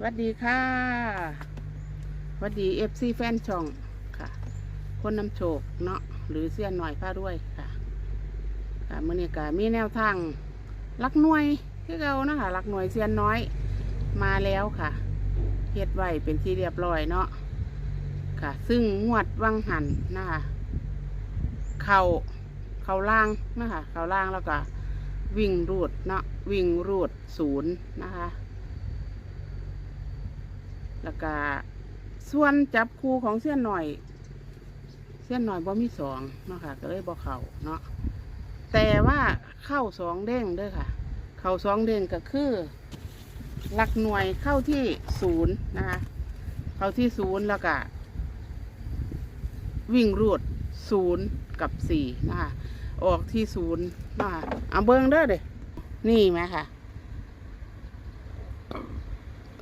สวัสดีค่ะสวัสดีเอฟซีแฟนช่องค่ะ คนนำโชคเนาะหรือเสี้ยนหน่อยผ้าด้วยค่ะค่ะเมื่อนี้ก็มีแนวทางลักหน่วยที่เรานะคะลักหน่วยเสี้ยนน้อยมาแล้วค่ะเฮ็ดไว้เป็นที่เรียบร้อยเนาะค่ะ ซึ่งงวดวังหันนะคะเข่าเข่าล่างนะคะเข่าล่างแล้วก็วิ่งรูดเนาะวิ่งรูดศูนย์นะคะ แล้วก็ส่วนจับคู่ของเส้นหน่อย เส้นหน่อยบ่มีสองเนาะค่ะ ก็เลยบ่เข่าเนาะแต่ว่าเข้าสองเด้งด้วยค่ะ เข้าสองเด้งก็คือหลักหน่วยเข้าที่ศูนย์นะคะเข้าที่ศูนย์แล้วก็วิ่งรูดศูนย์กับสี่นะคะออกที่ศูนย์นะคะเอาเบิ้งเด้อเด้นี่ไหมค่ะ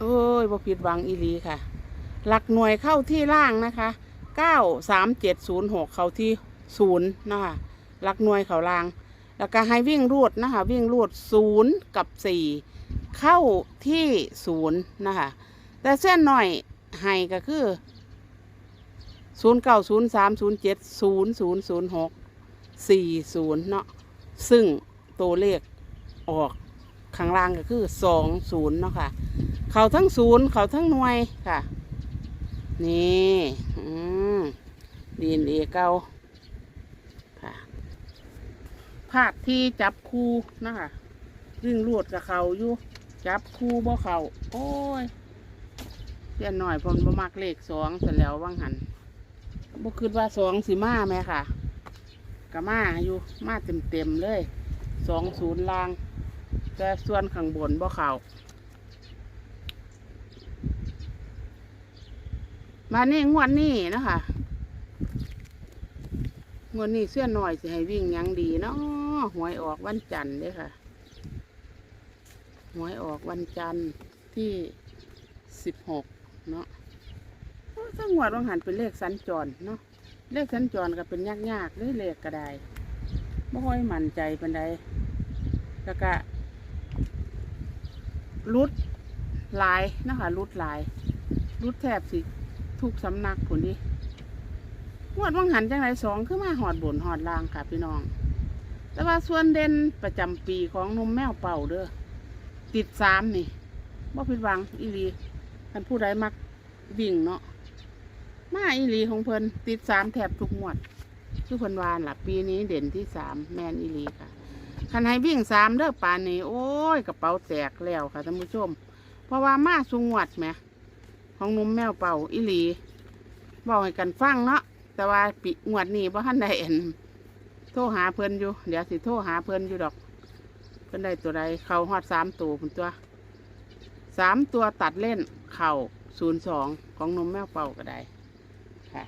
โอ้ยบ่ผิดหวังอีลีค่ะ หลักหน่วยเข้าที่ล่างนะคะเก้าสามเจ็ดศูนย์หกเข้าที่ศูนย์นะคะหลักหน่วยเขาล่าง แล้วก็ให้วิ่งรูดนะคะวิ่งรูดศูนย์กับสี่เข้าที่ศูนย์นะคะแต่เส้นหน่อยให้ก็คือศูนย์เก้าศูนย์สามศูนย์เจ็ดศูนย์ศูนย์ศูนย์หกสี่ศูนย์เนาะซึ่งตัวเลขออกข้างล่างก็คือสองศูนย์เนาะค่ะ เขาทั้งศูนย์เขาทั้งหน่วยค่ะ นี่ดีนเอเก้าค่ะภาคที่จับคู่นะคะวิ่งลวดกับเขาอยู่ จับคู่บ่เขาโอ้ยเสียหน่อยเพนบ่มักเลขสองเสร็จแล้วว่างหันบ่คิดว่าสองสิมาไหมค่ะกะมาอยู่มาเต็มเต็มเลยสองศูนย์ลาง แต่ส่วนข้างบนบ่เขา มานี่งวดนี้นะคะงวดนี้เสื้อหน่อยสิให้วิ่งยังดีเนาะหวยออกวันจันทร์เด้อค่ะ หวยออกวันจันทร์ที่สิบหกเนาะโอ้ถ้างวดวังหันเป็นเลขสัญจรเนาะเลขสัญจรก็เป็นยากๆเลยเลขก็ได้ไม่ค่อยมั่นใจเป็นใดแล้วก็รุดลายนะคะรุดลายรุดแทบสิ ทุกสำนักผลดิงวดวังหันจังไรสองคือมาหอดบนหอดลางค่ะพี่น้อง แต่ว่าส่วนเด่นประจำปีของนมแมวเป่าเด้อติดสามนี่บ่ผิดหวังอีลีท่านผู้ใดมักวิ่งเนาะมาอีลีของเพิ่นติดสามแถบทุกงวดคือเพิ่นวานหล่ะปีนี้เด่นที่สามแมนอีลีค่ะคันให้วิ่งสามเด้อป่านนี้โอ้ยกระเป๋าแตกแล้วค่ะท่านผู้ชม เพราะว่ามาสุงวดแหม ของนุ่มแมวเป่าอิลีบอกให้กันฟังเนาะแต่ว่าปีงวดนี้พ่ท่านใดเอ็นโทรหาเพิ่นอยู่ เดี๋ยวสิโทรหาเพิ่นอยู่ดอก เพิ่นได้ตัวใดเขาฮอดสามตัวพุ่นตัวสามตัวตัดเล่นเข่าศูนย์สองของนุ่มแมวเป่าก็ได้ค่ะ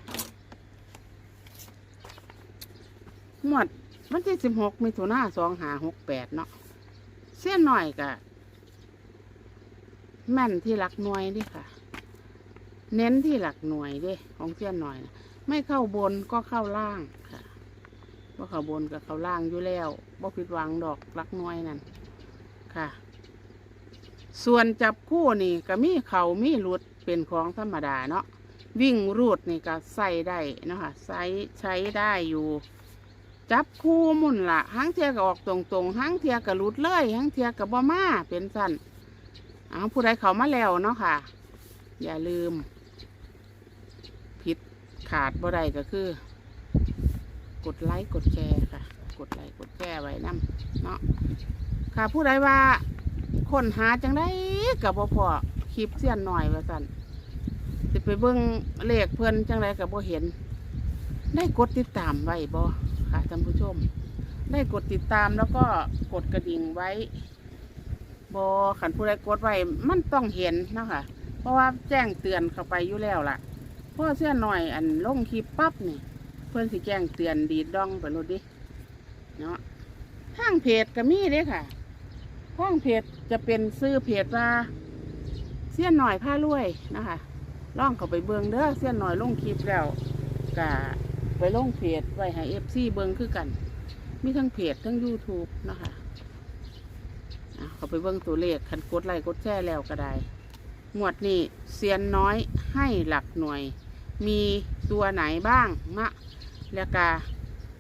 หมดวันที่สิบหกมิถุนาสองหาหกแปดเนาะเส้นหน่อยกะแม่นที่หลักน่วยเดิค่ะ เน้นที่หลักหน่วยเด้ของเสี้ยนหน่อยนะไม่เข้าบนก็เข้าล่างค่ะว่าเข้าบนก็เข้าล่างอยู่แล้วบ่ผิดหวังดอกหลักหน่วยนั่นค่ะ ส่วนจับคู่นี่ก็มีเขามีรุดเป็นของธรรมดาเนาะวิ่งรูดนี่ก็ใส่ได้นะคะใช้ใช้ได้อยู่ จับคู่มุนละห้างเทียก็ออกตรงๆห้างเทียก็รุดเลยห้างเทียก็บ่มาเป็นสั้นเอาผู้ใดเขามาแล้วเนาะค่ะ อย่าลืม ขาดบ่ได้ก็คือ กดไลค์กดแชร์ค่ะ กดไลค์กดแชร์ไว้นํเนาะค่ะผู้ใดว่าคนหาจังได้กับบ่พอคลิปเสี้ยนหน่อยว่าสั่นสิไปเบิ่งเลขเพื่อนจังไรกับบ่เห็น ได้กดติดตามไว้บ่ค่ะท่านผู้ชม ได้กดติดตามแล้วก็กดกระดิ่งไว้บอขันผู้ใดกดไว้มันต้องเห็นเนาะคะเพราะว่าแจ้งเตือนเข้าไปอยู่แล้วล่ะ พราะเสื้อหน่อยอันลงคลิปปั๊บนี่เพื่อนสิแจ้งเตือนดีดดองไปรถดิเนาะทางเพจก็มีเด้ค่ะทางเพจจะเป็นซื้อเพจว่าเสื้อหน่อยผ้ารวยนะคะล่องเข้าไปเบิงเด้อเสื้อหน่อยลงคลิปแล้วกะไปลงเพจไว้ให้เอฟซีเบิงคือกัน มีทั้งเพจทั้ง YouTube นะคะอะเขาไปเบิ่งตัวเลขคันกดไลค์กดแชร์แล้วก็ได้งวดนี้เซียนน้อยให้หลักหน่วย มีตัวไหนบ้างนะแล้วก็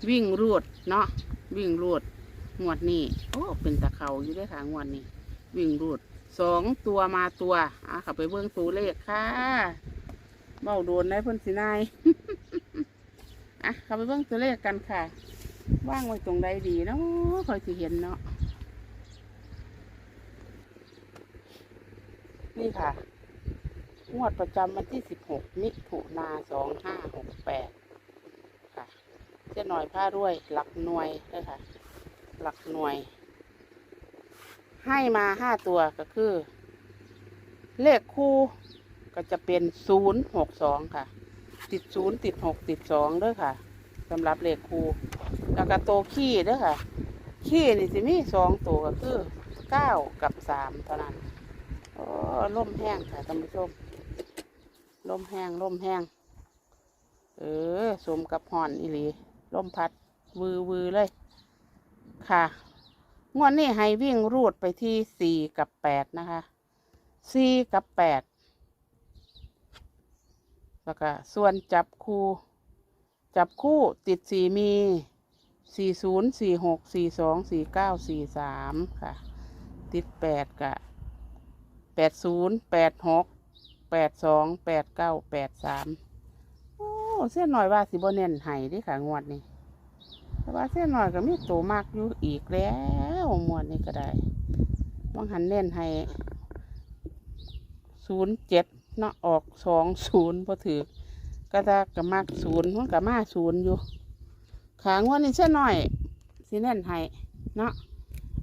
วิ่งรูดเนาะวิ่งรูดงวดนี้โอ้เป็นตะเขาอยู่ด้วยค่ะงวดนี้ วิ่งรูดสองตัวมาตัวอะขับไปเบิ้องตัวเลขค่ะเบาโดนได้พ่นสินายอะขับไปเบิ้องตัวเลขกันค่ะ ว่างไว้ตรงใดดีเนาะคอยสิเห็นเนาะนี่ค่ะ งวดประจำวันที่ 16 มิถุนา2568 ค่ะเจ้าหน่อยผ้ารวย หลักหน่วยเลยค่ะ หลักหน่วย ให้มาห้าตัวก็คือ เลขคู่ก็จะเป็น 062 ค่ะ ติด 0 ติด 6 ติด 2 ด้อค่ะสำหรับเลขคู่แล้วก็โตวขี้ด้อค่ะ ขี้นี่สิมีสองตัวก็คือ 9 กับ 3 เท่านั้นโอ้ล่มแห้งค่ะท่านผู้ชม ลมแห้งลมแห้งเออสมกับห่อนอีหลีลมพัด วือวือเลย ค่ะ งวดนี้ให้วิ่งรูดไปที่สี่กับแปดนะคะสี่กับแปดแล้วก็ส่วนจับคู่ จับคู่ติดสี่มีสี่ศูนย์สี่หกสี่สองสี่เก้าสี่สามค่ะ ติดแปดกะแปดศูนย์แปดหก แปดสองแปดเก้าแปดสามโอ้เส้นหน่อยว่าสิบเน้นไห้ดิค่ะงวดนี้แต่ว่าเส้นหน่อยก็มีตัวมากอยู่อีกแล้วงวดนี้ก็ได้วังหันเน้นให้ศูนย์เจ็ดเนาะออกสองศูนย์พอถือก็จะกับมากศูนย์มันกับมาศูนย์อยู่ ขางวดนี้เส้นหน่อยสิเน้นให้เนาะ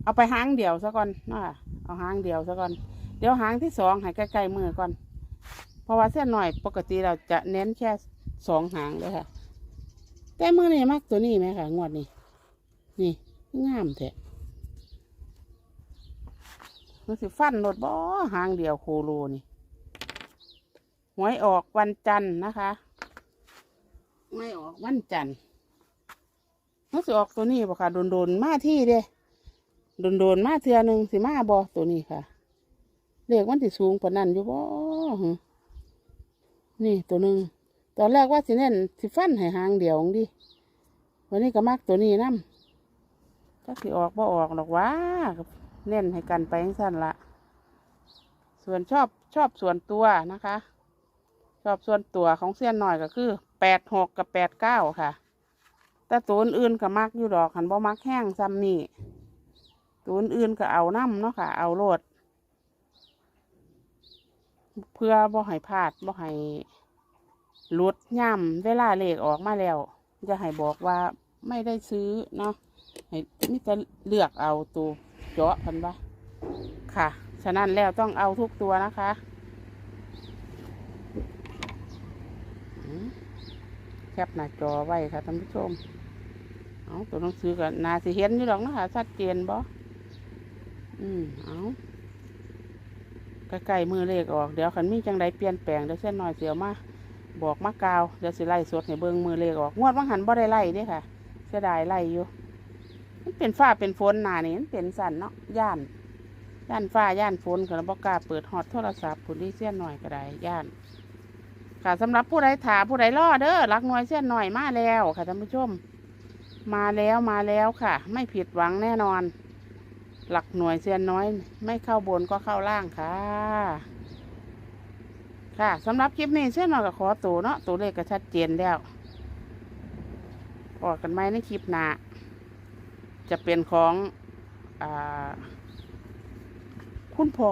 เอาไปหางเดียวซะก่อนเนาะเอาหางเดียวซะก่อนเดี๋ยวหางที่สองให้ใกล้ๆมือก่อน เพราะว่าเส้นหน่อยปกติเราจะเน้นแค่สองหางเลยค่ะ แต่มือนี่มักตัวนี้ไหมค่ะ งวดนี้ นี่งามแท้มันสิฟันรถบ่หางเดียวโคโลนี่หวยออกวันจันทร์นะคะไม่ออกวันจันทร์มันสิออกตัวนี้บ่ค่ะ โดนๆมาที่เด้โดนๆมาเทือหนึ่งสิมาบอตัวนี้ค่ะเลขมันสิสูงกว่านั้นอยู่บ่ นี่ตัวหนึ่งตอนแรกว่าสิเน้นสิฟันให้หางเดียวดิวันนี้ก็มักตัวนี้นํก็สิออกบ่ออกหรอกว่าเน้นให้กันไปยังสั้นละส่วนชอบชอบส่วนตัวนะคะ ชอบส่วนตัวของเสี้ยนหน่อยก็คือแปดหกกับแปดเก้าค่ะ แต่ตัวอื่นก็มักอยู่ดอกหันบ่มักแห้งซ้ำนี่ตัวอื่นก็เอาน้ำเนาะค่ะ เอาโลด เพื่อบ่ให้พลาดบ่ให้ลุดย่ำเวลาเลขออกมาแล้ว จะให้บอกว่าไม่ได้ซื้อเนาะให้มิจะเลือกเอาตัวเจาะพันว่าค่ะ ฉะนั้นแล้วต้องเอาทุกตัวนะคะแคปหน้าจอไว้ค่ะท่านผู้ชม เอาตัวหนังสือกับนาสิเห็นอยู่หรอกนะคะชัดเจนบ่อืมเอา ใกล้ๆมือเลขออกเดี๋ยวขันมีจังใดเปลี่ยนแปลงเดี๋ยวเส้นหน่อยเสียวมาบอกมากาวเดี๋ยวสิไล่สดให้เบิ่งมือเลขออกงวดว่างหันบ่ได้ไล่เด้ค่ะเสียดายไล่อยู่มันเป็นฟ้าเป็นฝนหนานี่มันเป็นสันเนาะย่านย่านฟ้าย่านฝนก็บ่กล้าเปิดฮอตโทรศัพท์ผุนที่เส้นหน่อยก็ได้ย่านค่ะสำหรับผู้ใดถาผู้ใดรอเด้อรักหน่วยเส้นหน่อยมาแล้วค่ะท่านผู้ชม มาแล้วมาแล้วค่ะ ไม่ผิดหวังแน่นอน หลักหน่วยเสียนน้อย ไม่เข้าบนก็เข้าล่างค่ะ ค่ะสำหรับคลิปนี้เส้นหน่อยก็ขอตัวเนาะตัวเลขก็ชัดเจนแล้วพอกกันไหมในคลิปหน้าจะเป็นของอคุณพ่อ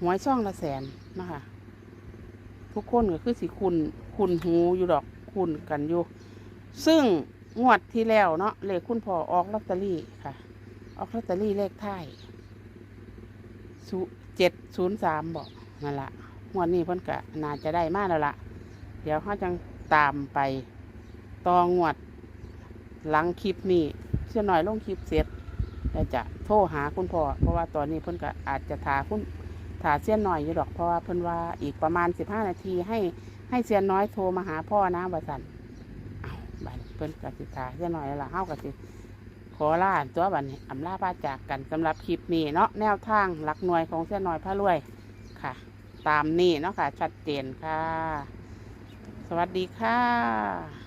หวยซ่องละแสนนะคะ ทุกคนก็คือสิคุณคุณหูอยู่ดอกคุณกันอยู่ ซึ่งงวดที่แล้วเนาะเลขคุณพ่อออกลอตเตอรี่ค่ะ ออกลอตเตอรี่เลขท้ายเจ็ดศูนย์สามบอกนั่นละงวดนี้เพิ่นกะน่าจะได้มากแล้วละเดี๋ยวเขาจังตามไปตองวด หลังคลิปนี้เชื่อหน่อยลงคลิปเสร็จแล้วจะโทรหาคุณพ่อเพราะว่าตอนนี้เพิ่นก็อาจจะถาคุณถาเสี้ยนหน่อยอยู่ดอกเพราะว่าเพิ่นว่าอีกประมาณสิบห้านาทีให้ให้เสี้ยนน้อยโทรมาหาพ่อนะบาสันเอาบัดนี้เพิ่นกสิถาเสี้ยนหน่อยแล้วล่ะเฮากสิ อลาตัวบันนี้อำลาพาจากกันสำหรับคลิปนี้เนาะแนวทางหลักหน่วยของเส้นน้อยพระรวยค่ะ ตามนี้เนาะค่ะ ชัดเจนค่ะ สวัสดีค่ะ